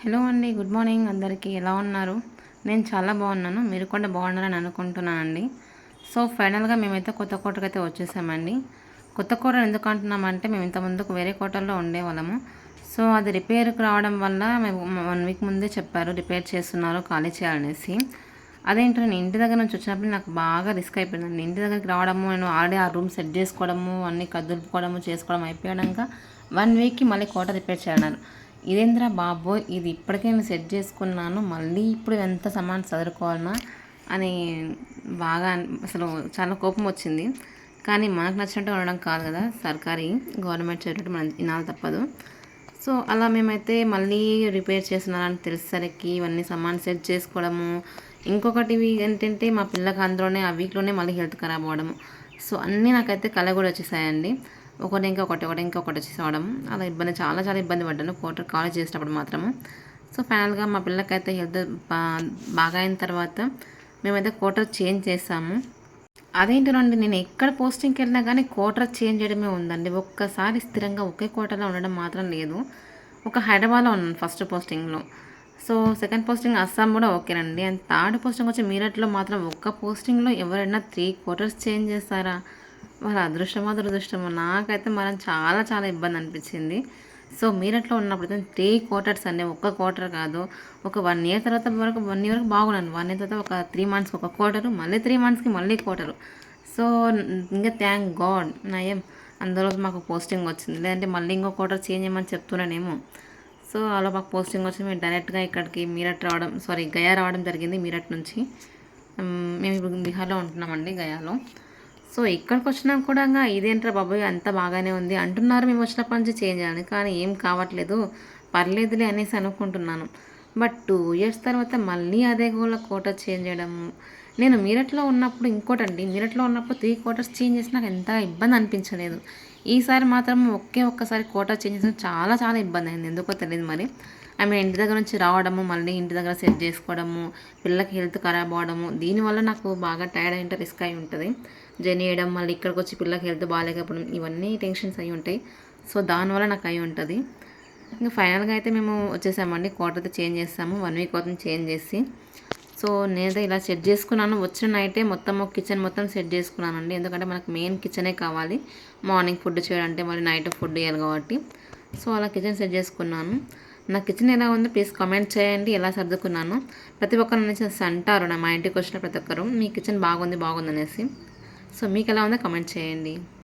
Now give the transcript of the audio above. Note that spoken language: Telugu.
హలో అండి గుడ్ మార్నింగ్. అందరికీ ఎలా ఉన్నారు? నేను చాలా బాగున్నాను. మీరు కూడా బాగున్నారని అనుకుంటున్నాను అండి సో ఫైనల్గా మేమైతే కొత్త కోటకు అయితే వచ్చేసామండి. కొత్త కోట ఎందుకు అంటున్నామంటే మేము ఇంతకుముందుకు వేరే కోటల్లో ఉండేవాళ్ళము. సో అది రిపేర్కి రావడం వల్ల మేము వన్ వీక్ ముందే చెప్పారు రిపేర్ చేస్తున్నారు ఖాళీ చేయాలనేసి. అదేంటో నేను ఇంటి దగ్గర నుంచి వచ్చినప్పుడు నాకు బాగా రిస్క్ అయిపోయిందండి ఇంటి దగ్గరికి రావడము నేను ఆల్రెడీ ఆ రూమ్ సెట్ చేసుకోవడము అన్నీ కదులుపుకోవడము చేసుకోవడం అయిపోయాక వన్ వీక్కి మళ్ళీ కోట రిపేర్ చేయడం ఇదేంద్రా బాబోయ్ ఇది ఇప్పటికే నేను సెట్ చేసుకున్నాను మళ్ళీ ఇప్పుడు ఎంత సమాన్ చదువుకోవాలన్నా అని బాగా అసలు చాలా కోపం వచ్చింది. కానీ మనకు నచ్చినట్టు ఉండడం కాదు కదా సర్కారీ గవర్నమెంట్ చేసేటట్టు మనం వినాలి తప్పదు. సో అలా మేమైతే మళ్ళీ రిపేర్ చేస్తున్నారని తెలిసేసరికి ఇవన్నీ సమాన్ సెట్ చేసుకోవడము ఇంకొకటి ఏంటంటే మా పిల్లకి అందులోనే ఆ వీక్లోనే మళ్ళీ హెల్త్ ఖరాబ్ అవ్వడము. సో అన్నీ నాకైతే కళ కూడా వచ్చేసాయండి. ఒకటి ఇంకా ఒకటి ఒకటి ఇంకా ఒకటి వచ్చేసవడం అలా ఇబ్బంది చాలా చాలా ఇబ్బంది పడ్డాను. కోటర్ కాలేజ్ చేసినప్పుడు మాత్రము సో ఫైనల్గా మా పిల్లకైతే హెల్త్ బాగా అయిన తర్వాత మేమైతే కోటర్ చేంజ్ చేసాము. అదేంటండి నేను ఎక్కడ పోస్టింగ్కి వెళ్ళినా కానీ కోటర్ చేంజ్ చేయడమే ఉందండి. ఒక్కసారి స్థిరంగా ఒకే కోటలో ఉండడం మాత్రం లేదు. ఒక హైదరాబాద్లో ఉన్నాను ఫస్ట్ పోస్టింగ్లో. సో సెకండ్ పోస్టింగ్ అస్సాం కూడా ఓకేనండి అండ్ థర్డ్ పోస్టింగ్ వచ్చి మీరట్లో మాత్రం ఒక్క పోస్టింగ్లో ఎవరైనా త్రీ క్వార్టర్స్ చేంజ్ చేస్తారా? వాళ్ళ అదృష్టమో దురదృష్టమో నాకైతే మనం చాలా చాలా ఇబ్బంది అనిపించింది. సో మీరట్లో ఉన్నప్పుడు త్రీ క్వార్టర్స్ అండి. ఒక్క క్వార్టర్ కాదు. ఒక వన్ ఇయర్ తర్వాత వరకు వన్ ఇయర్ వరకు బాగున్నాను. వన్ ఇయర్ తర్వాత ఒక త్రీ మంత్స్కి ఒక క్వార్టరు మళ్ళీ త్రీ మంత్స్కి మళ్ళీ క్వార్టరు. సో ఇంకా థ్యాంక్ గాడ్ నయం. అందులో మాకు పోస్టింగ్ వచ్చింది. లేదంటే మళ్ళీ ఇంకో క్వార్టర్ చేంజ్ చేయమని చెప్తున్నానేమో. సో అలా మాకు పోస్టింగ్ వచ్చి మేము డైరెక్ట్గా ఇక్కడికి మీరట్ రావడం సారీ గయా రావడం జరిగింది మీరట్ నుంచి. మేము ఇప్పుడు బీహార్లో ఉంటున్నామండి గయాలో. సో ఇక్కడికి వచ్చినా కూడా ఇదేంట్రా బాబాయ్ అంత బాగానే ఉంది అంటున్నారు మేము వచ్చినప్పటి నుంచి చేంజ్ చేయాలి కానీ ఏం కావట్లేదు. పర్లేదులే అనేసి అనుకుంటున్నాను. బట్ టూ ఇయర్స్ తర్వాత మళ్ళీ అదే గోల కోట చేంజ్ చేయడము నేను మీరట్లో ఉన్నప్పుడు ఇంకోటండి మీరట్లో ఉన్నప్పుడు త్రీ కోటర్స్ చేంజ్ చేసి నాకు ఎంత ఇబ్బంది అనిపించలేదు. ఈసారి మాత్రం ఒకే ఒక్కసారి కోట చేంజ్ చేసిన చాలా చాలా ఇబ్బంది అయింది. ఎందుకో తెలియదు మరి. ఆమె ఇంటి దగ్గర నుంచి రావడము మళ్ళీ ఇంటి దగ్గర సెట్ చేసుకోవడము పిల్లలకి హెల్త్ ఖరాబ్ అవ్వడము దీనివల్ల నాకు బాగా టైర్డ్ అయింటే రిస్క్ అయి ఉంటుంది. జర్నీ చేయడం మళ్ళీ ఇక్కడికి వచ్చి పిల్లలకి హెల్త్ బాగాలేకపోవడం ఇవన్నీ టెన్షన్స్ అయి ఉంటాయి. సో దానివల్ల నాకు అయి ఉంటుంది. ఇంకా ఫైనల్గా అయితే మేము వచ్చేసామండి. క్వార్టర్ అయితే చేంజ్ చేస్తాము వన్ వీక్ అవుతుంది చేంజ్ చేసి. సో నేనైతే ఇలా సెట్ చేసుకున్నాను. వచ్చిన నైటే మొత్తం కిచెన్ మొత్తం సెట్ చేసుకున్నానండి. ఎందుకంటే మనకు మెయిన్ కిచెనే కావాలి. మార్నింగ్ ఫుడ్ చేయాలంటే మరి నైట్ ఫుడ్ చేయాలి కాబట్టి. సో అలా కిచెన్ సెట్ చేసుకున్నాను. నా కిచెన్ ఎలా ఉందో ప్లీజ్ కామెంట్ చేయండి ఎలా సర్దుకున్నాను. ప్రతి ఒక్కరు నుంచి అంటారు నా మా ఇంటికి వచ్చిన ప్రతి ఒక్కరు మీ కిచెన్ బాగుంది బాగుంది అనేసి సో మీకు ఎలా ఉందో కమెంట్ చేయండి.